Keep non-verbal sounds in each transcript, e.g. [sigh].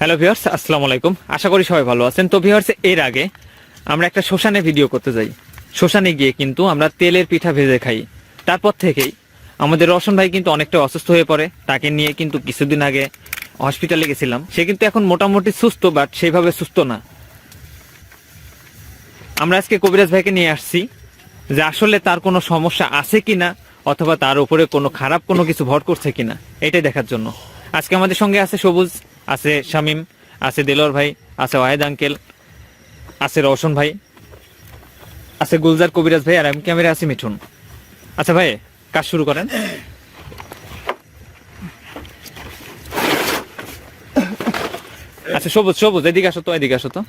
Hello viewers আসসালামু আলাইকুম আশা করি সবাই ভালো আছেন। তো ভিউয়ার্স এর আগে আমরা একটা শ্মশানে ভিডিও করতে যাই। শ্মশানে গিয়ে কিন্তু আমরা তেলের পিঠা ভেজে খাই। তারপর থেকেই আমাদের রওশন ভাই কিন্তু অনেকটা অসুস্থ হয়ে পড়ে। তাকে নিয়ে কিন্তু কিছুদিন আগে হসপিটালে গেছিলাম। সে কিন্তু এখন মোটামুটি সুস্থ বাট সেইভাবে সুস্থ না। আমরা আজকে কবিরাজ ভাইকে নিয়ে আসছি যে আসলে তার কোনো সমস্যা আছে কিনা, অথবা তার উপরে কোনো খারাপ কোনো কিছু ভর করছে কিনা, এটাই দেখার জন্য। আজকে আমাদের সঙ্গে আছে সবুজ আছে শামিম আছে দেলোর ভাই আছে ওয়াহেদ আঙ্কেল আছে রওশন ভাই আছে গুলজার কবিরাজ ভাই আর আমি ক্যামেরা আছি মিঠুন। আচ্ছা ভাই কাজ শুরু করেন। আচ্ছা সবুজ সবুজ এদিকে আসো তো এদিকে আসো তো।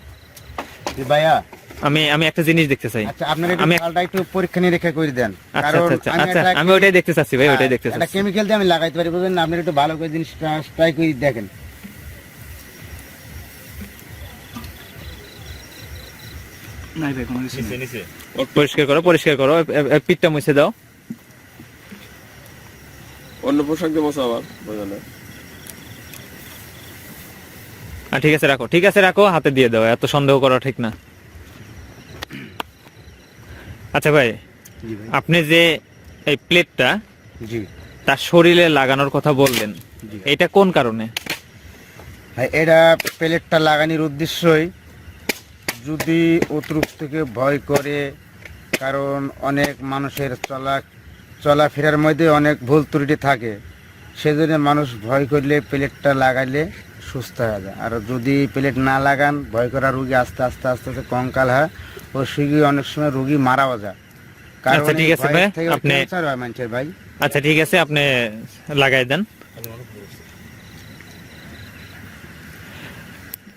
ভাইয়া। আমি আমি একটা জিনিস দেখতে চাই। আচ্ছা আপনার আমি চালটা একটু পরীক্ষা নিরীক্ষা করে দেন। আচ্ছা কারণ আচ্ছা আমি আচ্ছা ওইটাই দেখতে চাচ্ছি ভাই ওইটাই দেখতে একটা চাচ্ছি। কেমিক্যাল দিয়ে আমি লাগাইতে পারি বুঝলেন না? আপনি একটু ভালো করে জিনিস ট্রাই করে দেখেন। নাই ভাই কোনো কিছু। পরিষ্কার করো পরিষ্কার করো। পিঠটা মুছে দাও। অন্য পোশাক দিয়ে মশা আবার বোঝা ঠিক আছে রাখো। ঠিক আছে রাখো হাতে দিয়ে দাও এত সন্দেহ করা ঠিক না। আচ্ছা ভাই আপনি যে এই প্লেটটা তার শরীরে লাগানোর কথা বললেন এটা কোন কারণে? এটা প্লেটটা লাগানোর উদ্দেশ্যই যদি অতরূপ থেকে ভয় করে কারণ অনেক মানুষের চলা চলাফেরার মধ্যে অনেক ভুল ত্রুটি থাকে। সেজন্য মানুষ ভয় করলে প্লেটটা লাগাইলে সুস্থ হয়ে যায়। আর যদি প্লেট না লাগান ভয় করা রুগী আস্তে আস্তে আস্তে আস্তে কঙ্কাল হয় ও রুগী অনেক সময় রুগী মারাও যায়। আচ্ছা, ঠিক আছে ভাই, আপনি- ভাই। আচ্ছা ঠিক আছে আপনি লাগাই দেন।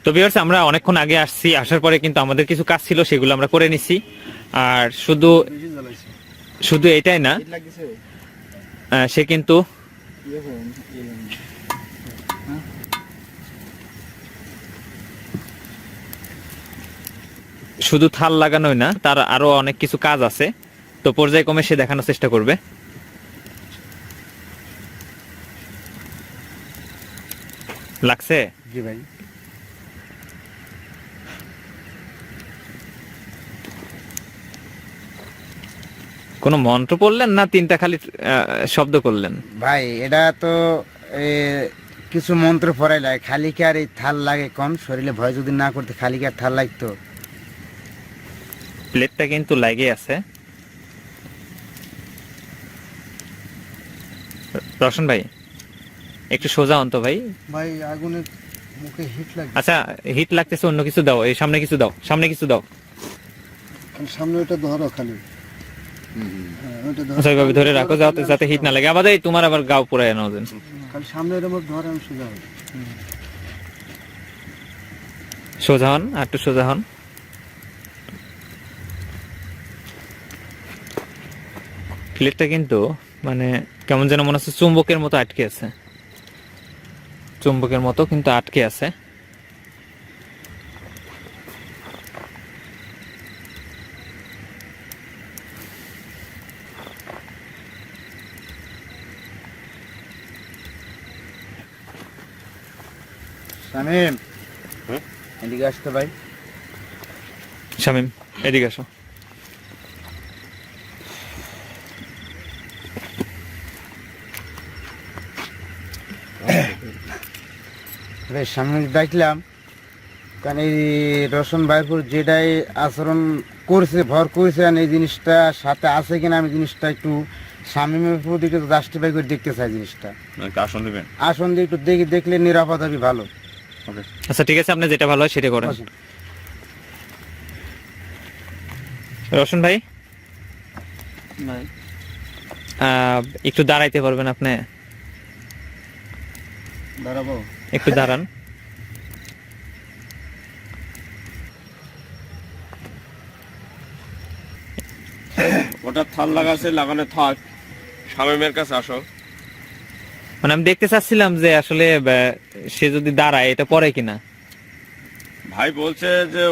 তো বিয়ার্স আমরা অনেকক্ষণ আগে আসছি, আসার পরে কিন্তু আমাদের কিছু কাজ ছিল, সেগুলো আমরা করে নিছি। আর শুধু শুধু এটাই না সে কিন্তু শুধু থাল লাগানোই না, তার আরও অনেক কিছু কাজ আছে। তো পর্যায়ক্রমে সে দেখানোর চেষ্টা করবে। লাগছে? জি ভাই। কোনো মন্ত্র পড়লেন না তিনটা খালি শব্দ করলেন? ভাই এটা তো কিছু মন্ত্র পড়াই লাগে খালি কি আর এই থাল লাগে কম? শরীরে ভয় যদি না করতে খালি কি আর থাল লাগতো? প্লেটটা কিন্তু লাগে আছে। রশন ভাই একটু সোজা অন্ত ভাই। ভাই আগুনের মুখে হিট লাগে আচ্ছা হিট লাগতেছে অন্য কিছু দাও এই সামনে কিছু দাও সামনে কিছু দাও। সামনে ওটা ধরো খালি। আচ্ছা এইভাবে ধরে রাখো যাতে যাতে হিট না লাগে। আবার এই তোমার আবার গাও পুরাই খালি সামনে ধরে আমি সোজা হই। সোজা হন আর একটু সোজা হন। প্লেটটা কিন্তু মানে কেমন যেন মনে হচ্ছে চুম্বকের মতো আটকে আছে। চুম্বকের মতো কিন্তু আটকে আছে। শামিম। এদিকে আসতে ভাই। শামিম এদিকে আসো। ভাই সামনে দেখলাম কারণ এই রসন ভাইপুর যেটাই আচরণ করছে ভর করেছে আর এই জিনিসটা সাথে আছে কিনা আমি জিনিসটা একটু স্বামীমের প্রতি জাস্টিফাই করে দেখতে চাই জিনিসটা। আসন দেবেন? আসন দিয়ে একটু দেখি দেখলে নিরাপদ হবে ভালো। আচ্ছা ঠিক আছে আপনি যেটা ভালো হয় সেটা করেন। রোশন ভাই? একটু দাঁড়াইতে পারবেন আপনি? দাঁড়াবো। একটু দাঁড়ান। ওটা থাল লাগাছে লাগানো থাক। শামিমের কাছে আসো। মানে আমি দেখতে চাচ্ছিলাম যে আসলে সে যদি দাঁড়ায় এটা পরে কিনা। ভাই বলছে যে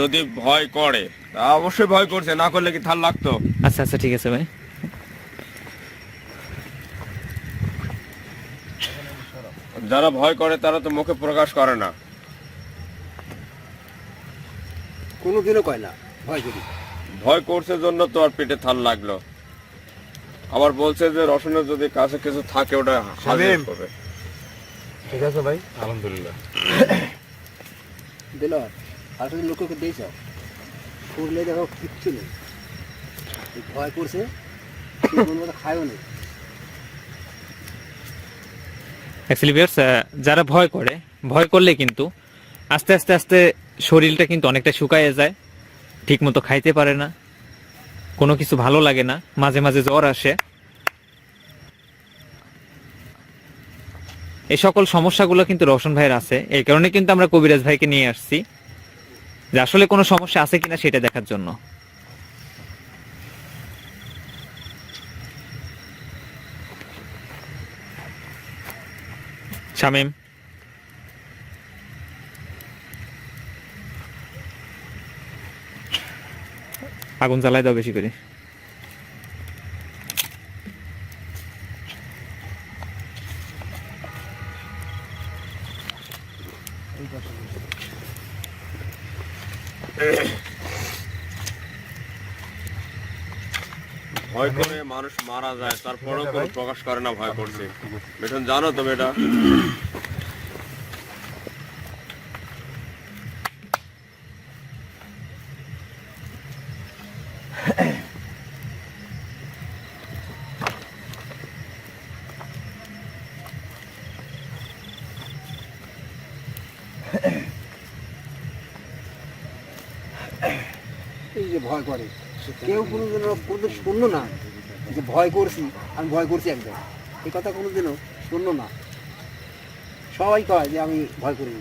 যদি ভয় করে অবশ্যই ভয় করছে না করলে কি থাল লাগতো? আচ্ছা আচ্ছা ঠিক আছে ভাই। যারা ভয় করে তারা তো মুখে প্রকাশ করে না। কোনোদিনও কয় না ভয় করি। ভয় করছে জন্য তো আর পেটে থাল লাগল। আবার বলছে যে রসুনের যদি কাছে কিছু থাকে ওটা হাজির করবে। ঠিক আছে ভাই। আলহামদুলিল্লাহ। দিল আসলে লোককে দিয়েছ? করলে দেখো কিচ্ছু নেই। এই ভয় করছে খায়ও নেই। অ্যাকচুয়ালি ভিউয়ার্স যারা ভয় করে ভয় করলে কিন্তু আস্তে আস্তে আস্তে শরীরটা কিন্তু অনেকটা শুকায় যায় ঠিক মতো খাইতে পারে না। কোনো কিছু ভালো লাগে না, মাঝে মাঝে জ্বর আসে। এই সকল সমস্যাগুলো কিন্তু রওশন ভাইয়ের আছে। এই কারণে কিন্তু আমরা কবিরাজ ভাইকে নিয়ে আসছি। যে আসলে কোনো সমস্যা আছে কিনা সেটা দেখার জন্য। শামিম। আগুন জ্বালাই দাও বেশি করে। ভয় করে মানুষ মারা যায়, তারপরেও কোনো প্রকাশ করে না ভয় করছে বেতন জানো তুমি এটা? এই যে ভয় করে কেউ কোনোদিনও কোনোদিন শুনলো না। যে ভয় করছি, আমি ভয় করছি একদম। এই কথা কোনোদিনও শুনলো না। সবাই কয় যে আমি ভয় করি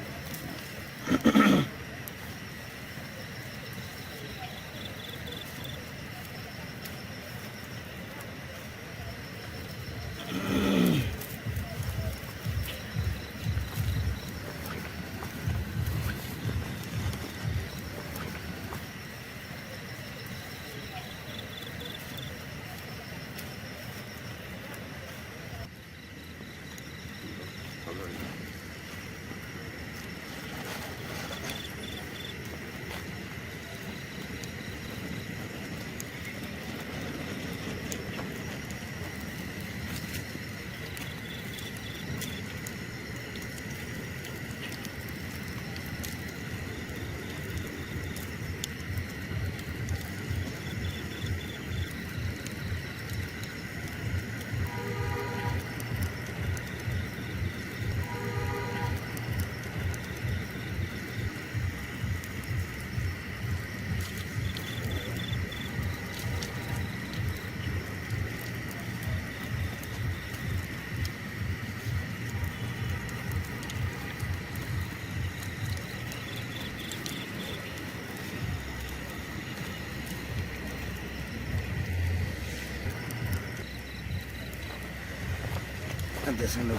না।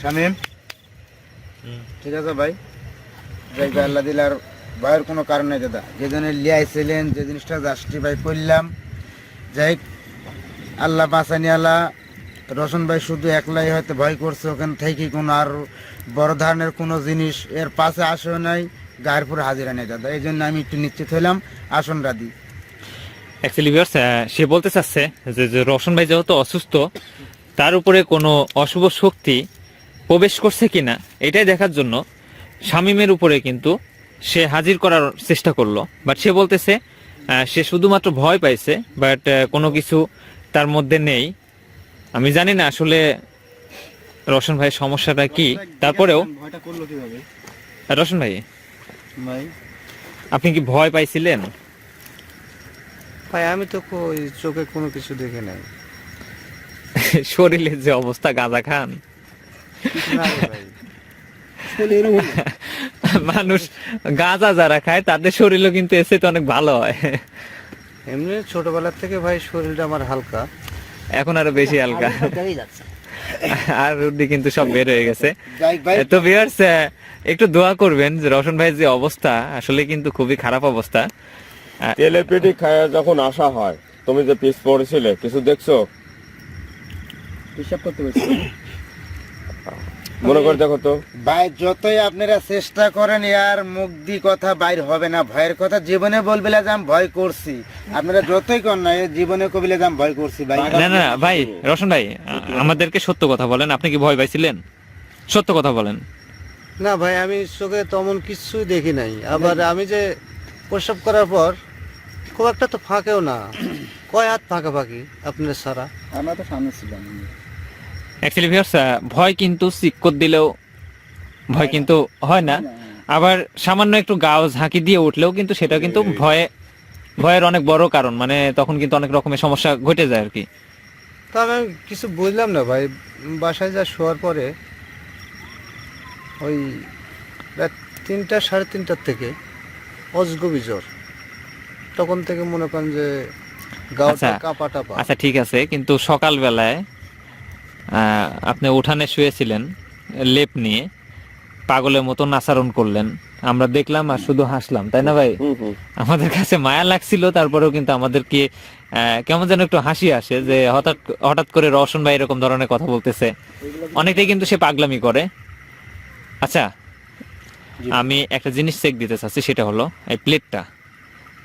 শামিম ঠিক আছে ভাই? যাই ভাই আল্লাহ দিলার ভয়ের কোনো কারণ নেই, দাদা। যে জন্য লিয়াইছিলেন যে জিনিসটা জাস্টিফাই করলাম। যাই আল্লাহ বাঁচানি আল্লাহ। রোশন ভাই শুধু একলাই হয়তো ভয় করছে, ওখান থেকে কোনো আর বড় ধরনের কোনো জিনিস এর পাশে আসেও নাই গায়ের পুরো হাজিরা নেই, দাদা। এই জন্য আমি একটু নিশ্চিত হলাম আসন রাদি অ্যাকচুয়ালি ভিউয়ার্স সে বলতে চাচ্ছে যে রোশন ভাই যেহেতু অসুস্থ, তার উপরে কোনো অশুভ শক্তি প্রবেশ করছে কিনা, এটাই দেখার জন্য শামিমের উপরে কিন্তু সে হাজির করার চেষ্টা করল বাট সে বলতেছে সে শুধুমাত্র ভয় পাইছে বাট কোনো কিছু তার মধ্যে নেই। আমি জানি না আসলে রোশন ভাইয়ের সমস্যাটা কি। তারপরেও রোশন ভাই ভাই। আপনি কি ভয় পাইছিলেন? ভাই আমি তো চোখে কোনো কিছু দেখে নাই। [laughs] শরীরের যে অবস্থা গাঁজা খান। [laughs] মানুষ গাঁজা যারা খায় তাদের শরীরও কিন্তু এসে তো অনেক ভালো হয়। এমনি ছোটবেলার থেকে ভাই শরীরটা আমার হালকা। এখন আরও বেশি হালকা। [laughs] আর রুডি কিন্তু সব বের হয়ে গেছে। ভাই। তো ভিউয়ার্স একটু দোয়া করবেন যে রওশন ভাইয়ের যে অবস্থা আসলে কিন্তু খুবই খারাপ অবস্থা। তেলে পেটি খায় যখন আসা হয় তুমি যে পিস পড়েছিলে কিছু দেখছ? হিসাব করতে পারছি মনে করে দেখো তো। ভাই যতই আপনারা চেষ্টা করেন আর মুখ দি কথা বাইর হবে না। ভয়ের কথা জীবনে বলবে যে ভয় করছি। আপনারা যতই কর না জীবনে কবিলে যে ভয় করছি ভাই। না না ভাই রওশন ভাই আমাদেরকে সত্য কথা বলেন। আপনি কি ভয় পাইছিলেন? সত্য কথা বলেন। না ভাই আমি চোখে তেমন কিছুই দেখি নাই। আবার আমি যে প্রসব করার পর খুব একটা তো ফাঁকেও না। কয় হাত ফাঁকা ফাঁকি আপনার সারা? আমরা তো সামনে ছিলাম। অ্যাকচুয়ালি ভিউয়ার্স ভয় কিন্তু সিক্কত দিলেও ভয় কিন্তু হয় না। আবার সামান্য একটু গাও ঝাঁকি দিয়ে উঠলেও কিন্তু সেটা কিন্তু ভয়ে ভয়ের অনেক বড় কারণ। মানে তখন কিন্তু অনেক রকমের সমস্যা ঘটে যায় আর কি। তা আমি কিছু বুঝলাম না ভাই। বাসায় যা শোয়ার পরে ওই রাত তিনটা সাড়ে তিনটার থেকে অজগবি জ্বর। তখন থেকে মনে করেন যে গাওটা আচ্ছা। কাপা টাপা আচ্ছা ঠিক আছে। কিন্তু সকাল বেলায় আহ, আপনি উঠানে শুয়েছিলেন লেপ নিয়ে পাগলের মতো নাচারণ করলেন। আমরা দেখলাম আর শুধু হাসলাম তাই না ভাই? আমাদের কাছে মায়া লাগছিল তারপরেও কিন্তু আমাদেরকে কেমন যেন একটু হাসি আসে যে হঠাৎ হঠাৎ করে রওশন ভাই এরকম ধরনের কথা বলতেছে। অনেকটাই কিন্তু সে পাগলামি করে। আচ্ছা আমি একটা জিনিস চেক দিতে চাচ্ছি সেটা হলো এই প্লেটটা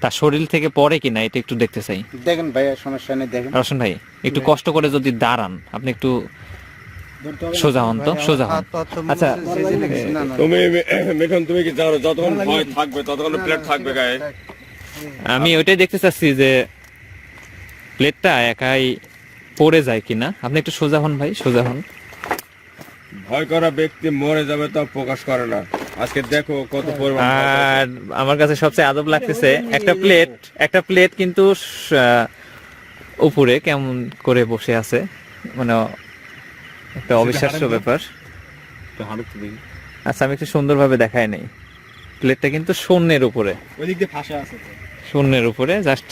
তার শরীর থেকে পরে কিনা এটা একটু দেখতে চাই। দেখেন ভাই সমস্যা নেই দেখেন। রওশন ভাই একটু কষ্ট করে যদি দাঁড়ান আপনি একটু সোজা হন তো সোজা হন। তো আচ্ছা, তুমি তুমি কি জানো যতক্ষণ ভয় থাকবে ততক্ষণ প্লেট থাকবে গায়ে। আমি ওইটাই দেখতে চাচ্ছি যে প্লেটটা একাই পড়ে যায় কিনা। আপনি একটু সোজা হন ভাই সোজা হন। ভয় করা ব্যক্তি মরে যাবে তা প্রকাশ করে না। আজকে দেখো কত পরিমাণ আর আমার কাছে সবচেয়ে আদব লাগতেছে একটা প্লেট একটা প্লেট কিন্তু আহ, উপরে কেমন করে বসে আছে মানে একটা অবিশ্বাস্য ব্যাপার। আচ্ছা আমি একটু সুন্দরভাবে দেখাই নাই। প্লেটটা কিন্তু শূন্যের উপরে। ওই দিক দিয়ে ফাঁসা আছে শূন্যের উপরে জাস্ট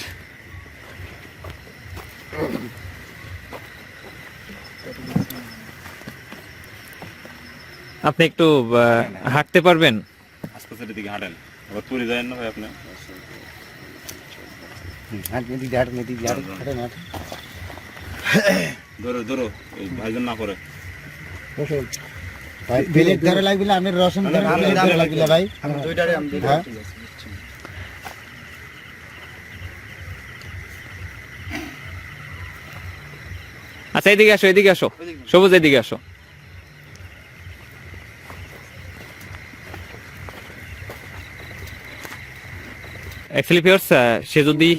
আপনি একটু হাঁটতে পারবেন? আস্তে দিকে হাঁটেন। আবার তুলে যায় না ভাই আপনি? ধরো ধরো ভাইজন না করে। ধরে লাগবে আমি রসুন ধরে লাগবে ভাই দুইটারে আমি দুইটা। ঠিক আছে আচ্ছা এদিকে আসো এদিকে আসো। সবুজ এদিকে আসো। অ্যাকচুয়ালি ভিউয়ার্স সে যদি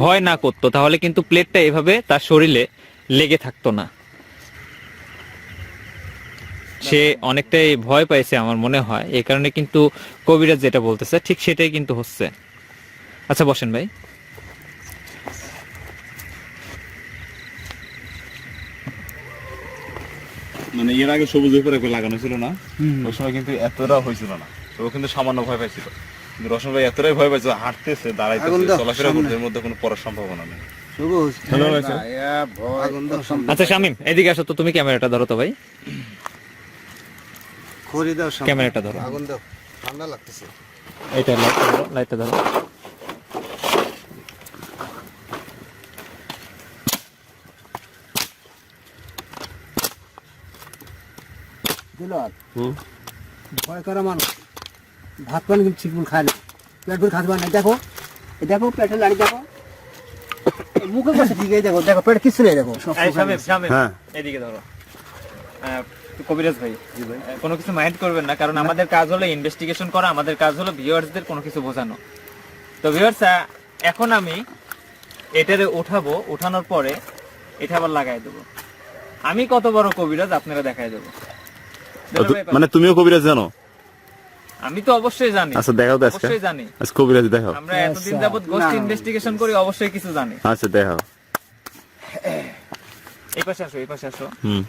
ভয় না করতো তাহলে কিন্তু প্লেটটা এভাবে তার শরীরে লেগে থাকতো না। সে অনেকটাই ভয় পাইছে আমার মনে হয়। এই কারণে কিন্তু কবিরাজ যেটা বলতেছে ঠিক সেটাই কিন্তু হচ্ছে। আচ্ছা বসেন ভাই। মানে এর আগে সবুজ উপরে লাগানো ছিল না? ওই সময় কিন্তু এতটা হয়েছিল না। তো ও কিন্তু সামান্য ভয় পাইছিল। কিন্তু রসন ভাই এতটাই ভয় পাইছিল হাঁটতেছে দাঁড়াইতেছে চলাফেরা করতে এর মধ্যে কোনো পড়ার সম্ভাবনা নেই। আচ্ছা শামিম এদিকে আসো তো তুমি ক্যামেরাটা ধরো তো ভাই। খড়ি দাও ক্যামেরাটা ধরো। আগুন দাও ঠান্ডা লাগতেছে। এইটা লাইটটা ধরো লাইটটা ধরো। দিল ভয় করা মানুষ। ভাত পানি কিন্তু ঠিক মতো খায় না। পেট ভরে খাতে পারে না। দেখো দেখো পেটের লাড়ি দেখো। মুখে বসে ঠিক আছে দেখো দেখো পেট কিছু নেই দেখো হ্যাঁ। এদিকে ধরো। কবিরাজ ভাই কোনো কিছু মাইন্ড করবেন না কারণ আমাদের কাজ হলো ইনভেস্টিগেশন করা আমাদের কাজ হলো ভিউয়ার্সদের কোনো কিছু বোঝানো। তো ভিউয়ার্স এখন আমি এটারে উঠাবো উঠানোর পরে এটা আবার লাগাই দেবো। আমি কত বড় কবিরাজ আপনারা দেখাই দেবো। মানে তুমিও কবিরাজ জানো? আমি তো অবশ্যই জানি। আচ্ছা দেখাও তো আজকে। অবশ্যই জানি। আজকে কবিরাজ দেখাও। আমরা এতদিন যাবত গোষ্ঠী ইনভেস্টিগেশন করি অবশ্যই কিছু জানি। আচ্ছা দেখাও। এই পাশে আসো এই পাশে আসো। হুম।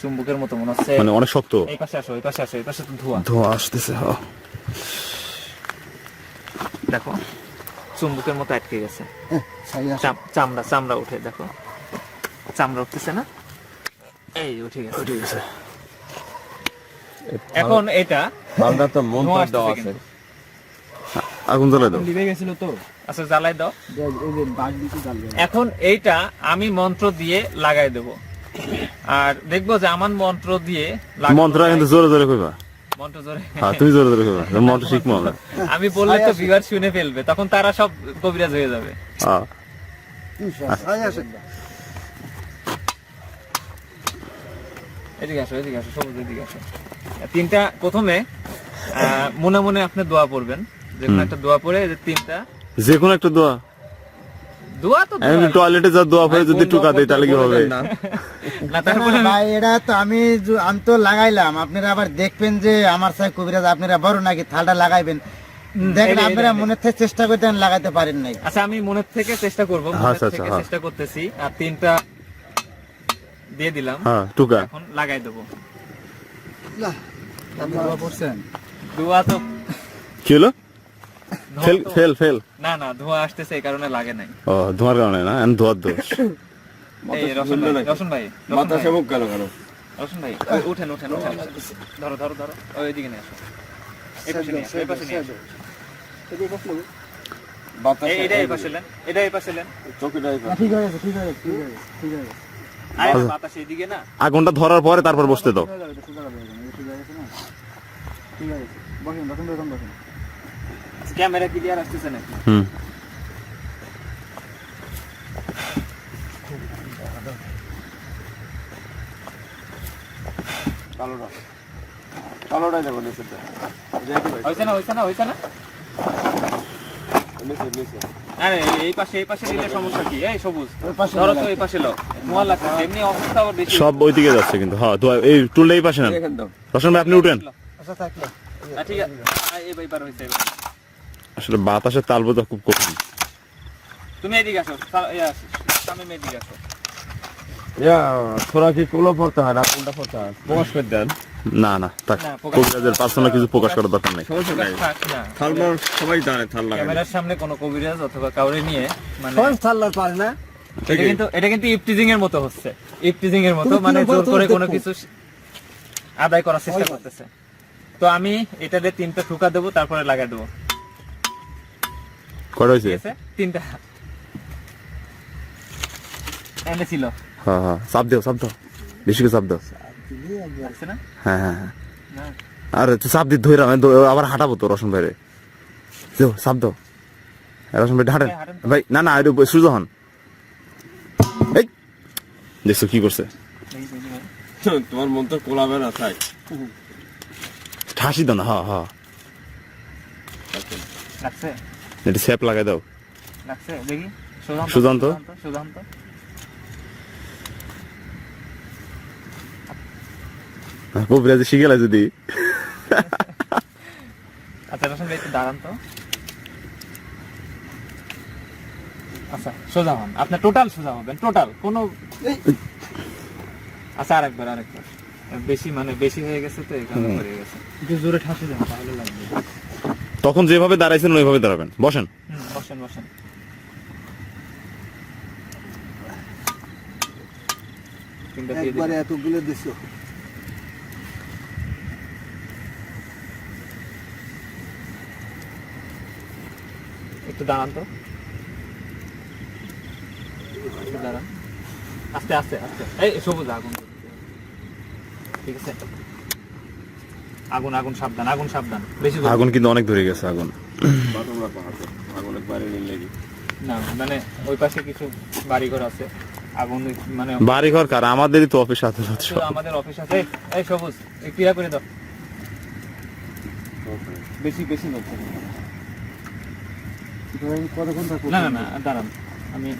চুম্বকের মতো মনে হচ্ছে। মানে অনেক শক্ত। এই পাশে আসো এই পাশে আসো এই পাশে তো ধোয়া। ধোঁয়া আসতেছে হ্যাঁ দেখো চুম্বকের মতো আটকে গেছে। হ্যাঁ, চামড়া চামড়া উঠে দেখো। চামড়া উঠতেছে না? এই উঠে গেছে। উঠে গেছে। এখন এটা বালটা তো মন্ত্র দেওয়া আছে। আগুন জ্বালাই দাও। লিবে গেছিল তো। আচ্ছা জ্বালাই দাও। এখন এইটা আমি মন্ত্র দিয়ে লাগাই দেব। আর দেখব যে আমার মন্ত্র দিয়ে যায়। কিন্তু জোরে জোরে কইবা। মন্ত্র জোরে? হ্যাঁ তুমি জোরে জোরে কইবা মন্ত্র শিখব আমরা আমি বললে তো ভিউয়ার শুনে ফেলবে তখন তারা সব কবিরাজ হয়ে যাবে। হ্যাঁ। এদিকে আসো এদিকে আসো সবুজ এদিকে আসো। তিনটা প্রথমে আহ, মনে মনে আপনি দোয়া পড়বেন। যে কোনো একটা দোয়া পড়ে যে তিনটা। যে কোনো একটা দোয়া। দোয়া তো আমি টয়লেটে যা দোয়া পড়ে যদি টুকা দেই তাহলে কি হবে? না। না, তারপরে ভাই এটা তো আমি আমি তো লাগাইলাম। আপনারা আবার দেখবেন যে আমার সাথে কবিরাজ আপনারা বড় নাকি? থালটা লাগাইবেন। দেখেন আপনারা মনে থেকে চেষ্টা লাগাইতে পারেন নাই। আচ্ছা আমি মনের থেকে চেষ্টা করব আচ্ছা, আচ্ছা, থেকে হ্যাঁ। চেষ্টা করতেছি। আর তিনটা দিয়ে দিলাম। হ্যাঁ টুকা এখন লাগাই দেবো। দোয়া পড়ছেন তো কি হলো? ধোঁয়া ফেল ফেল ফেল। না না ধোঁয়া আসতেছে এই কারণে লাগে নাই। ও ধোঁয়ার কারণে না? আমি ধোয়ার দোষ। এই রসন ভাই রসন ভাই মাথা ভাই, সেবক কেন কেন? রসন ভাই উঠেন উঠেন উঠেন। ধরো ধরো ধরো। ওই ওইদিকে নিয়ে আসো। এই পাশে নিয়ে আসো, এই পাশে নিয়ে আসো। বাতাস এই- এটা এই পাশে লেন এটা এই পাশে ঠিক ঠিক ঠিক ঠিক গেছে। আরে আচ্ছা। আগুনটা ধরার পরে তারপর বসতে দাও ঠিক হয়ে যাবে সোজা যাবে এটা ঠিক হয়ে গেছে না ঠিক গেছে বসেন বসেন বসেন বসেন। ক্যামেরা ক্লিয়ার আসতেছে নাকি? হুম। কালোটা। কালোটাই দেখো নিচে হয়েছে না হয়েছে না হয়েছে না? নিচে নিচে। আরে এই পাশে এই পাশে দিলে সমস্যা কি? এই সবুজ। পাশে ধরো তো এই পাশে লাগছে এমনি অবস্থা আবার বেশি। সব ওই দিকে যাচ্ছে কিন্তু হ্যাঁ এই টুলটা এই পাশে না এখান দাও রসন ভাই আপনি উঠেন। আচ্ছা। আসলে বাতাসের তাল বোঝা খুব কঠিন। তুমি এদিকে আসো সা- এদিকে আসো। কি কুলো পড়তে হয় না কোনটা পড়তে হয়? প্রকাশ করে দেন। না না থাক। কবিরাজের পার্সোনাল কিছু প্রকাশ করার দরকার নেই। সমস্যা নাই থাক না। থাল মার সবাই জানে থাল ক্যামেরার সামনে কোনো কবিরাজ অথবা কাউরে নিয়ে মানে পারে না? এটা কিন্তু এটা কিন্তু ইফটিজিং এর মতো হচ্ছে। ইফটিজিং এর মতো মানে জোর করে কোনো কিছু আদায় করার চেষ্টা করতেছে। তো আমি এটা দিয়ে তিনটা ঠুকা দেবো তারপরে লাগাই দেবো। কটা হয়েছে? তিনটা। এনেছিল হ্যাঁ হ্যাঁ। চাপ দাও চাপ দাও। বেশি করে চাপ দাও। হ্যাঁ হ্যাঁ হ্যাঁ। না। চাপ দিয়ে ধরে আমি আবার হাঁটাবো তো রসন ভাইরে। যাও চাপ দাও। এই রসন ভাই হাঁটেন। না না এটা সুজ হন। এই দেখছ কি করছে? তোমার মন তো কোলাবে না তাই ঠাসি দাও না হ্যাঁ হ্যাঁ লাগছে? এটা স্যাপ লাগাই দাও। লাগছে? দেখি। সুজান্ত সুজান্ত? সুজান্ত কবিরাজি শিখে যদি। আচ্ছা রসন ভাই একটু দাঁড়ান তো। আচ্ছা সোজা হন আপনার টোটাল সোজা হবেন টোটাল কোনো আচ্ছা আরেকবার আরেকবার। বেশি মানে বেশি হয়ে গেছে তো কারণে পড়ে গেছে। একটু জোরে ঠাসে যান তাহলে লাগবে। তখন যেভাবে দাঁড়াইছেন ওইভাবে দাঁড়াবেন। বসেন। বসেন বসেন। একবারে এতগুলো দিছো। একটু দাঁড়ান তো। দাঁড়ান। আস্তে আস্তে আস্তে। এই সবুজ আগুন। ঠিক আছে? আগুন আগুন সাবধান আগুন সাবধান। বেশি আগুন কিন্তু অনেক ধরে গেছে আগুন। আছে না মানে ওই পাশে কিছু বাড়িঘর আছে। আগুন মানে বাড়ি ঘর কার? আমাদেরই তো অফিস সব। আমাদের অফিস আছে। এই, এই সবুজ এই ক্রিয়া করে দাও। বেশি বেশি হচ্ছে কতক্ষণ থাকব না না না দাঁড়ান। আমি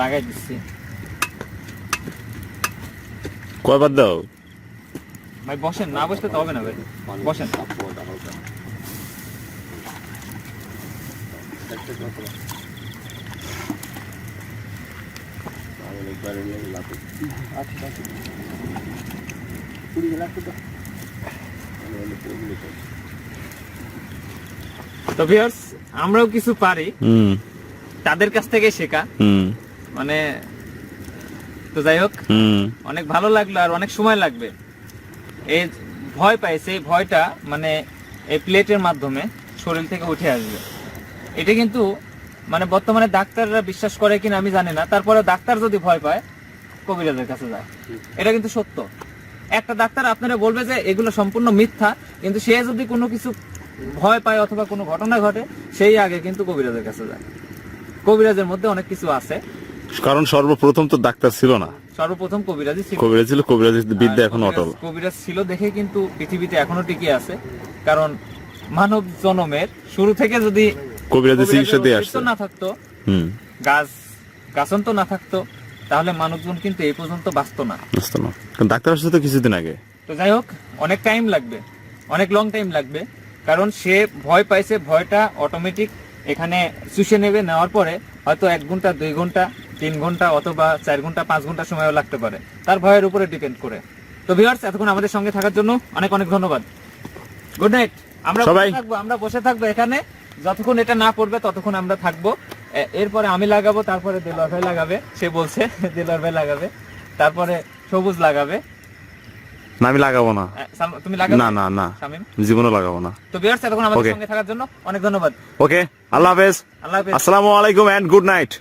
লাগাই দিচ্ছি। কয়বার দাও? ভাই বসেন না বসতে তো হবে না ভাই। বসেন। তো ভিউয়ার্স আমরাও কিছু পারি। হুম। তাদের কাছ থেকে শেখা। হুম। মানে তো যাই হোক হুম। অনেক ভালো লাগল আর অনেক সময় লাগবে। এই ভয় পায়, সেই ভয়টা মানে এই প্লেটের মাধ্যমে শরীর থেকে উঠে আসবে। এটা কিন্তু মানে বর্তমানে ডাক্তাররা বিশ্বাস করে কিনা আমি জানি না তারপরে ডাক্তার যদি ভয় পায়, কবিরাজের কাছে যায়। এটা কিন্তু সত্য। একটা ডাক্তার আপনারা বলবে যে এগুলো সম্পূর্ণ মিথ্যা, কিন্তু সে যদি কোনো কিছু ভয় পায় অথবা কোনো ঘটনা ঘটে, সেই আগে কিন্তু কবিরাজের কাছে যায়। কবিরাজের মধ্যে অনেক কিছু আছে। কারণ সর্বপ্রথম তো ডাক্তার ছিল না। সর্বপ্রথম কবিরাজই ছিল। কবিরাজ ছিল কবিরাজ বিদ্যা এখন অটল। কবিরাজ ছিল দেখে কিন্তু পৃথিবীতে এখনও টিকে আছে। কারণ মানব জনমের শুরু থেকে যদি কবিরাজের চিকিৎসা দিয়ে আসছে। না থাকতো হুম। গাছ গাছন্ত না থাকতো তাহলে মানুষজন কিন্তু এই পর্যন্ত বাঁচতো না। বুঝতো না। ডাক্তার আসছে তো কিছুদিন আগে। তো যাই হোক অনেক টাইম লাগবে অনেক লং টাইম লাগবে কারণ সে ভয় পাইছে ভয়টা অটোমেটিক এখানে শুষে নেবে নেওয়ার পরে হয়তো এক ঘণ্টা দুই ঘণ্টা তিন ঘণ্টা অথবা চার ঘণ্টা পাঁচ ঘণ্টা সময়ও লাগতে পারে। তার ভয়ের উপরে ডিপেন্ড করে। তো ভিউয়ার্স এতক্ষণ আমাদের সঙ্গে থাকার জন্য অনেক অনেক ধন্যবাদ। গুড নাইট আমরা সবাই- থাকব আমরা বসে থাকব এখানে। যতক্ষণ এটা না পড়বে ততক্ষণ আমরা থাকব। এরপরে আমি লাগাবো তারপরে দেলোয়ার ভাই লাগাবে। সে বলছে [laughs] দেলোয়ার ভাই লাগাবে। তারপরে সবুজ লাগাবে। না আমি লাগাবো না। তুমি লাগাবে? না না না। জীবনও লাগাবো না। তো ভিউয়ার্স এতক্ষণ আমাদের সঙ্গে থাকার জন্য অনেক ধন্যবাদ। ওকে আল্লাহ হাফেজ। আল্লাহ হাফেজ। আসসালামু আলাইকুম এন্ড গুড নাইট